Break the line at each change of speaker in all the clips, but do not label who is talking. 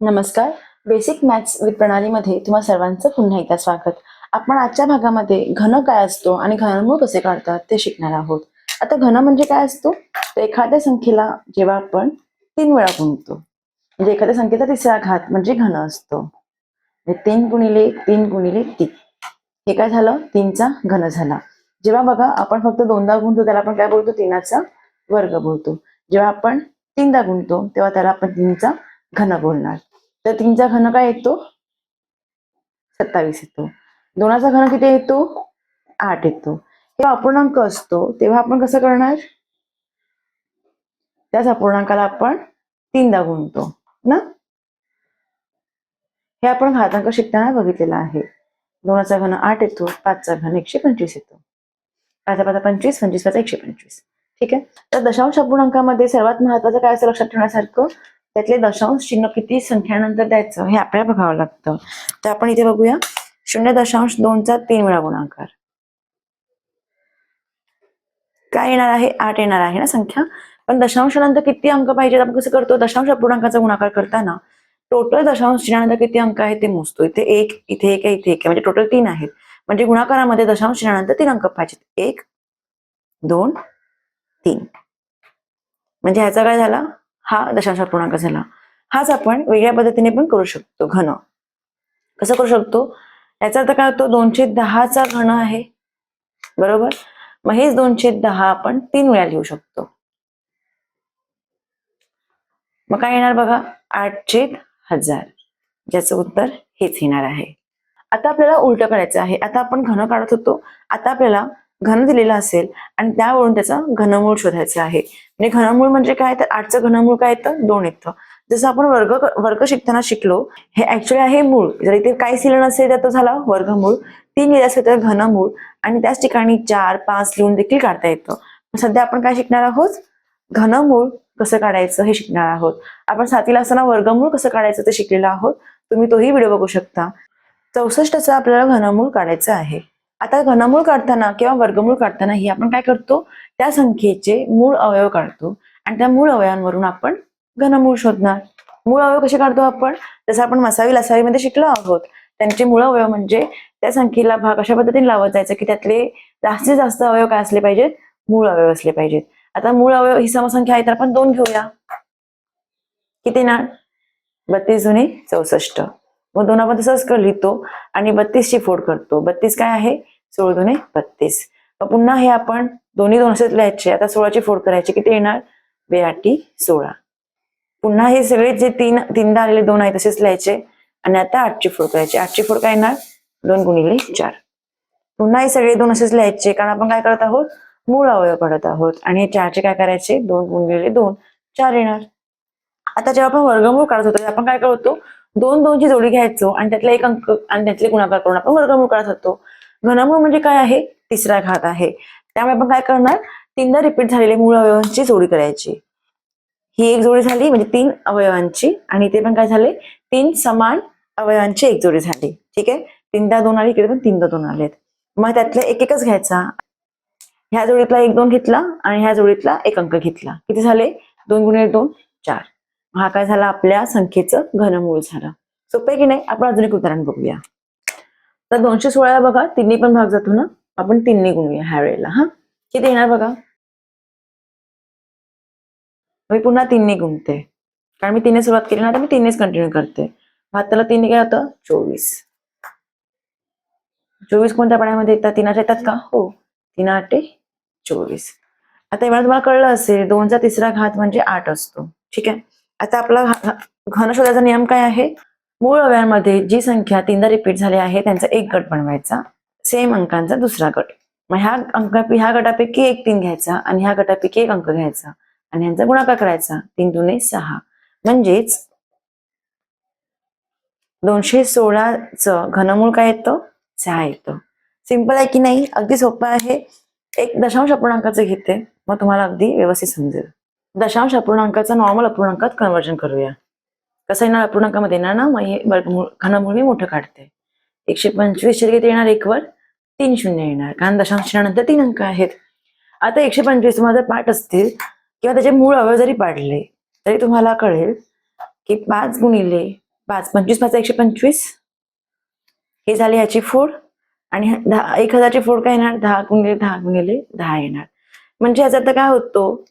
नमस्कार. Basic maths with प्रणालीमध्ये तुम्हा सर्वांचं पुन्हा एकदा स्वागत. आपण आजच्या भागामध्ये घन काय असतो आणि घनमूळ कसे काढतात ते शिकणार आहोत. आता घन म्हणजे काय असतो? तर एखाद्या संख्येला जेव्हा आपण तीन वेळा गुणतो. म्हणजे एखाद्या संख्येचा तिसरा घात म्हणजे घन असतो. म्हणजे तीन गुणिले तीन गुणिले तीन. हे काय झालं? तीनचा घन झाला. जेव्हा बघा आपण फक्त दोनदा गुणतो त्याला आपण काय बोलतो? तीनाचा वर्ग बोलतो. जेव्हा आपण तीनदा गुणतो तेव्हा त्याला आपण तीनचा घन बोलणार. तर तीनचा घन काय येतो? सत्तावीस येतो. दोनाचा घन किती येतो? आठ येतो. हे अपूर्णांक असतो तेव्हा आपण कसं करणार? त्याच अपूर्णांकाला आपण तीनदा गुणतो ना? हे आपण घातांक शिकताना बघितलेलं आहे. दोनाचा घन आठ येतो पाचचा घन एकशे पंचवीस येतो. पाचा पाचा पंचवीस पंचवीस पाचा एकशे पंचवीस. ठीक आहे? तर दशांश अपूर्णांकामध्ये सर्वात महत्वाचं काय असं लक्षात ठेवण्यासारखं? त्यातले दशांश चिन्ह किती संख्यानंतर द्यायचं हे आपल्याला बघावं लागतं. तर आपण इथे बघूया. शून्य दशांश दोनचा तीन वेळा गुणाकार. काय येणार आहे? आठ येणार आहे ना संख्या? पण दशांशानंतर किती अंक पाहिजेत? आपण कसं करतो? दशांश अपूर्णांकाचा गुणाकार करताना टोटल दशांश चिन्हानंतर किती अंक आहेत ते मोजतो. इथे एक इथे एक आहे इथे एक. आहे म्हणजे टोटल तीन आहेत. म्हणजे गुणाकारामध्ये दशांश चिन्हानंतर तीन अंक पाहिजेत. एक दोन तीन. म्हणजे ह्याचा काय झाला? हा दशांश पूर्णांक झाला. हाच आपण वेगळ्या पद्धतीने पण करू शकतो घन. कसं करू शकतो? याचा अर्थ काय होतो? दोनशे दहाचा घन आहे. बरोबर? मग हेच दोनशे दहा आपण तीन वेळा लिहू शकतो. मग काय येणार बघा? आठशे हजार. ज्याचं उत्तर हेच येणार आहे. आता आपल्याला उलट करायचं आहे. आता आपण घन काढत होतो. आता आपल्याला घन दिलेलं असेल आणि त्यावरून त्याचा घनमूळ शोधायचं आहे. म्हणजे घनमूळ म्हणजे काय? तर आठचं घनमूळ काय येतं? दोन येतं. जसं आपण वर्ग वर्ग शिकताना शिकलो हे ऍक्च्युली आहे मूळ. जर इथे काय सिलन असेल तर तो झाला वर्गमूळ. तीन लिहिले असेल तर घनमूळ. आणि त्याच ठिकाणी चार पाच लिहून देखील काढता येतं. सध्या आपण काय शिकणार आहोत? घनमूळ कसं काढायचं हे शिकणार आहोत. आपण साथीला असताना वर्गमूळ कसं काढायचं ते शिकलेलं आहोत. तुम्ही तोही व्हिडिओ बघू शकता. चौसष्टचं आपल्याला घनमूळ काढायचं आहे. आता घनमूळ काढताना किंवा वर्गमूळ काढताना ही आपण काय करतो? त्या संख्येचे मूळ अवयव काढतो. आणि त्या मूळ अवयवांवरून आपण घनमूळ शोधणार. मूळ अवयव कसे काढतो आपण? जसं आपण मसावी लसावीमध्ये शिकलो आहोत त्यांचे मूळ अवयव म्हणजे त्या संख्येला भाग अशा पद्धतीने लावत जायचं की त्यातले जास्तीत जास्त अवयव काय असले पाहिजेत? मूळ अवयव असले पाहिजेत. आता मूळ अवयव ही समसंख्या आहे तर आपण दोन घेऊया. किती ना? बत्तीस जुनी चौसष्ट. मग दोन आपण तसंच लिहितो आणि बत्तीसची फोड करतो. बत्तीस काय आहे? सोळा दुने बत्तीस. मग पुन्हा हे आपण दोन्ही दोन असेच लिहायचे. आता सोळाची फोड करायची किती येणार? बेआटी सोळा. पुन्हा हे सगळे जे तीन तीनदा आलेले दोन आहेत तसेच लिहायचे. आणि आता आठची फोड करायची. आठची फोड काय येणार? दोन गुणिले चार. पुन्हा हे सगळे दोन असेच लिहायचे. कारण आपण काय करत आहोत? मूळ अवयव काढत आहोत. आणि हे चारचे काय करायचे? दोन गुणिले दोन. चार येणार. आता जेव्हा आपण वर्गमूळ काढत होतो आपण काय करतो दोन दोनची जोडी घ्यायचो आणि त्यातला एक अंक आणि त्यातले गुणाकार करून आपण वर्गमूळ करत होतो. घनमूळ म्हणजे काय आहे? तिसरा घात आहे. त्यामुळे आपण काय करणार? तीनदा रिपीट झालेले मूळ अवयवांची जोडी करायची. ही एक जोडी झाली म्हणजे तीन अवयवांची आणि इथे पण काय झाले? तीन समान अवयवांची एक जोडी झाली. ठीक आहे? तीनदा दोन आले इकडे पण तीनदा दोन आलेत. मग त्यातले एक एकच घ्यायचा. ह्या जोडीतला एक दोन घेतला आणि ह्या जोडीतला एक अंक घेतला. किती झाले? दोन गुणिले दोन चार. हा काय झाला? आपल्या संख्येचं घनमूळ झालं. सोपं आहे की नाही? आपण अजून एक उदाहरण बघूया. तर दोनशे सोळाला बघा तिन्ही पण भाग जातो ना? आपण तिन्ही गुणूया ह्या वेळेला हा? किती येणार बघा? मी पुन्हा तिन्ही गुणते. कारण मी तिने सुरुवात केली ना तर मी तिनेच कंटिन्यू करते. भाताला तिन्ही काय होतं? चोवीस. चोवीस कोणत्या पाण्यामध्ये येतात? तीन आठ येतात का? हो. तीन आठ चोवीस. आता एवढा तुम्हाला कळलं असेल दोनचा तिसरा घात म्हणजे आठ असतो. ठीक आहे? आता आपला घनशोधाचा घन शोधाचा नियम काय आहे? मूळ अवयांमध्ये जी संख्या तीनदा रिपीट झाली आहे त्यांचा एक गट बनवायचा. सेम अंकांचा दुसरा गट. मग ह्या अंक ह्या गटापैकी एक तीन घ्यायचा आणि ह्या गटापैकी एक अंक घ्यायचा. आणि यांचा गुणाकार करायचा. तीन दुने सहा. म्हणजेच दोनशे सोळाचं घनमूळ काय येतं? सहा येतं. सिंपल आहे की नाही? अगदी सोपं आहे. एक दशांश अपूर्णांकाचं घेते. मग तुम्हाला अगदी व्यवस्थित समजेल. दशांश अपूर्णांकाचं नॉर्मल अपूर्णांकात कन्वर्जन करूया. कसं येणार अपूर्णांकामध्ये? येणार ना मग हे घनमूळ मी मोठं काढते. एकशे पंचवीस किती येणार? एकवर तीन शून्य येणार. कारण दशांश नंतर तीन अंक आहेत. आता एकशे पंचवीस तुम्हाला जर पाठ असतील किंवा त्याचे मूळ अवयव जरी पाडले तरी तुम्हाला कळेल की पाच गुणिले पाच पंचवीस पाच एकशे पंचवीस? हे झाली ह्याची फोड. आणि दहा एक हजारची फोड काय येणार? दहा गुणिले दहा गुणिले दहा येणार. म्हणजे याचा अर्थ काय होतो?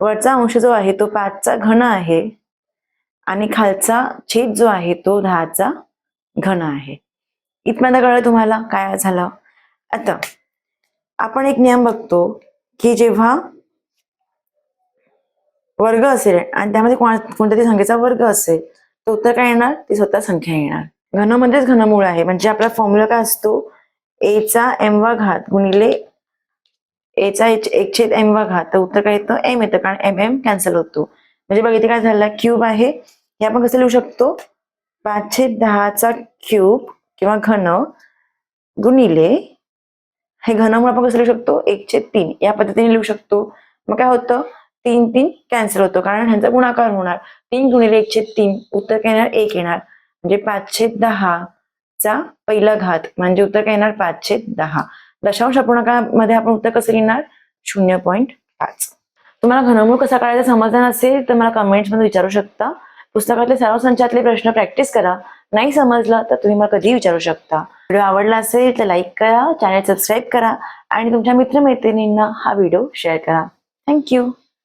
वरचा अंश जो आहे तो पाचचा घन आहे. आणि खालचा छेद जो आहे तो दहाचा घन आहे. इथपर्यंत कळलं तुम्हाला? काय झालं? आता आपण एक नियम बघतो की जेव्हा वर्ग असेल आणि त्यामध्ये कोणत्या तरी संख्येचा वर्ग असेल तर उत्तर काय येणार? ती स्वतः संख्या येणार. घन म्हणजेच घनमूळ आहे. म्हणजे आपला फॉर्म्युला काय असतो? एचा एम वा घात गुणिले एचा एच एक छेद एम बघा घात तर उत्तर काय येतं? एम येतं कारण एम एम कॅन्सल होतो. म्हणजे बघा इथे काय झालं क्यूब आहे. हे आपण कसं लिहू शकतो? पाचशे दहाचा क्यूब किंवा घन गुणिले हे घनमूळ आपण कसं लिहू शकतो? एकशे तीन. या पद्धतीने लिहू शकतो. मग काय होतं? तीन तीन कॅन्सल होतो कारण ह्यांचा गुणाकार होणार. तीन गुणिले एकशे तीन उत्तर काय येणार? एक येणार. म्हणजे पाचशे दहा चा पहिला घात. म्हणजे उत्तर काय येणार? पाचशे दहा. दशांश अपूर्णांकामध्ये आपण उत्तर कसं लिहिणार? शून्य पॉईंट पाच. तुम्हाला घनमूळ कसा काढायचा समजला नसेल तर मला कमेंट्समध्ये विचारू शकता. पुस्तकातले सर्व संचातले प्रश्न प्रॅक्टिस करा. नाही समजलं तर तुम्ही मला कधीही विचारू शकता. व्हिडिओ आवडला असेल तर लाईक करा. चॅनल सबस्क्राईब करा. आणि तुमच्या मित्रमैत्रिणींना हा व्हिडिओ शेअर करा. थँक्यू